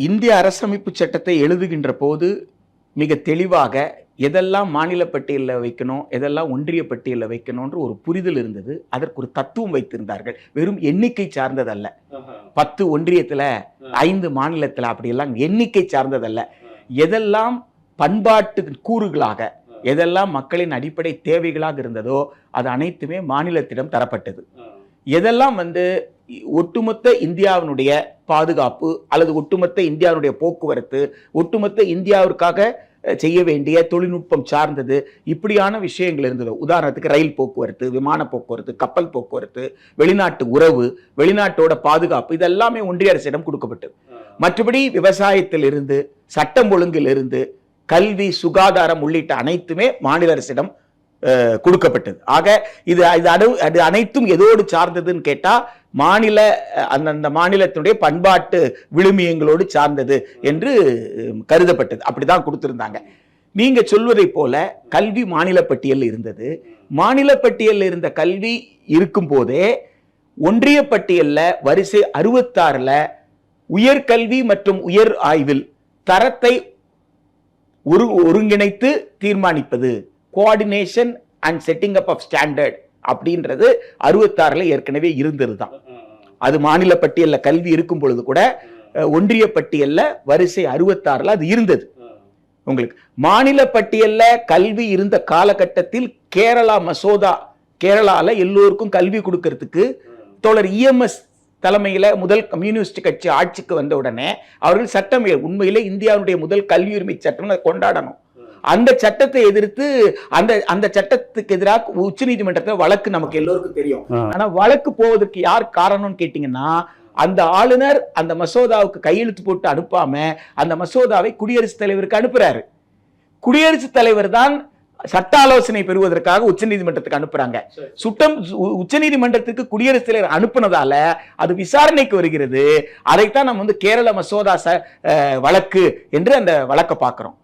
இந்திய அரசமைப்பு சட்டத்தை எழுதுகின்ற போது மிக தெளிவாக எதெல்லாம் மாநில பட்டியலில் வைக்கணும் எதெல்லாம் ஒன்றிய பட்டியலில் வைக்கணும்ன்ற ஒரு புரிதல் இருந்தது. அதற்கு ஒரு தத்துவம் வைத்திருந்தார்கள். வெறும் எண்ணிக்கை சார்ந்ததல்ல. பத்து ஒன்றியத்துல ஐந்து மாநிலத்துல அப்படியெல்லாம் எண்ணிக்கை சார்ந்ததல்ல. எதெல்லாம் பண்பாட்டு கூறுகளாக எதெல்லாம் மக்களின் அடிப்படை தேவைகளாக இருந்ததோ அது அனைத்துமே மாநிலத்திடம் தரப்பட்டது. எதெல்லாம் வந்து ஒட்டுமொத்த இந்தியாவினுடைய பாதுகாப்பு அல்லது ஒட்டுமொத்த இந்தியாவினுடைய போக்குவரத்து ஒட்டுமொத்த இந்தியாவிற்காக செய்ய வேண்டிய தொழில்நுட்பம் சார்ந்தது இப்படியான விஷயங்கள் இருந்தது. உதாரணத்துக்கு ரயில் போக்குவரத்து விமான போக்குவரத்து கப்பல் போக்குவரத்து வெளிநாட்டு உறவு வெளிநாட்டோட பாதுகாப்பு இதெல்லாமே ஒன்றிய அரசிடம் கொடுக்கப்பட்டது மற்றபடி விவசாயத்தில் இருந்து சட்டம் ஒழுங்கில் இருந்து கல்வி சுகாதாரம் உள்ளிட்ட அனைத்துமே மாநில அரசிடம் கொடுக்கப்பட்டது. ஆக இது இது அடு அது அனைத்தும் எதோடு சார்ந்ததுன்னு கேட்டால் மாநில அந்தந்த மாநிலத்தினுடைய பண்பாட்டு விழுமியங்களோடு சார்ந்தது என்று கருதப்பட்டது கருதப்பட்டது. அப்படிதான் கொடுத்துருந்தாங்க. நீங்கள் சொல்வதை போல கல்வி மாநில பட்டியலில் இருந்தது. மாநில பட்டியலில் இருந்த கல்வி இருக்கும் போதே ஒன்றிய பட்டியலில் வரிசை அறுபத்தாறில் உயர்கல்வி மற்றும் உயர் ஆய்வில் தரத்தை ஒரு ஒருங்கிணைத்து தீர்மானிப்பது coordination and setting up of standard அப்படின்றது அறுபத்தாறுல ஏற்கனவே இருந்தது தான் அது மாநில பட்டியலில் கல்வி இருக்கும் பொழுது கூட ஒன்றிய பட்டியலில் வரிசை அறுபத்தாறுல அது இருந்தது. உங்களுக்கு மாநில பட்டியலில் கல்வி இருந்த காலகட்டத்தில் கேரளா மசோதா கேரளாவில் எல்லோருக்கும் கல்வி கொடுக்கறதுக்கு தோழர் இஎம்எஸ் தலைமையில் முதல் கம்யூனிஸ்ட் கட்சி ஆட்சிக்கு வந்த உடனே அவர்கள் சட்டம் உண்மையிலே இந்தியாவுடைய முதல் கல்வி உரிமை சட்டம் அதை கொண்டாடணும். அந்த சட்டத்தை எதிர்த்து அந்த அந்த சட்டத்துக்கு எதிராக உச்சநீதிமன்றத்தில் வழக்கு நமக்கு எல்லோருக்கும் தெரியும். ஆனா வழக்கு போவதற்கு யார் காரணம்னு கேட்டீங்கன்னா அந்த ஆளுநர் அந்த மசோதாவுக்கு கையெழுத்து போட்டு அனுப்பாம அந்த மசோதாவை குடியரசுத் தலைவருக்கு அனுப்புறாரு. குடியரசுத் தலைவர் தான் சட்ட ஆலோசனை பெறுவதற்காக உச்சநீதிமன்றத்துக்கு அனுப்புறாங்க. சுட்டம் உச்சநீதிமன்றத்துக்கு குடியரசுத் தலைவர் அனுப்புனதால அது விசாரணைக்கு வருகிறது. அதைத்தான் நம்ம வந்து கேரள மசோதா வழக்கு என்று அந்த வழக்கை பார்க்கிறோம்.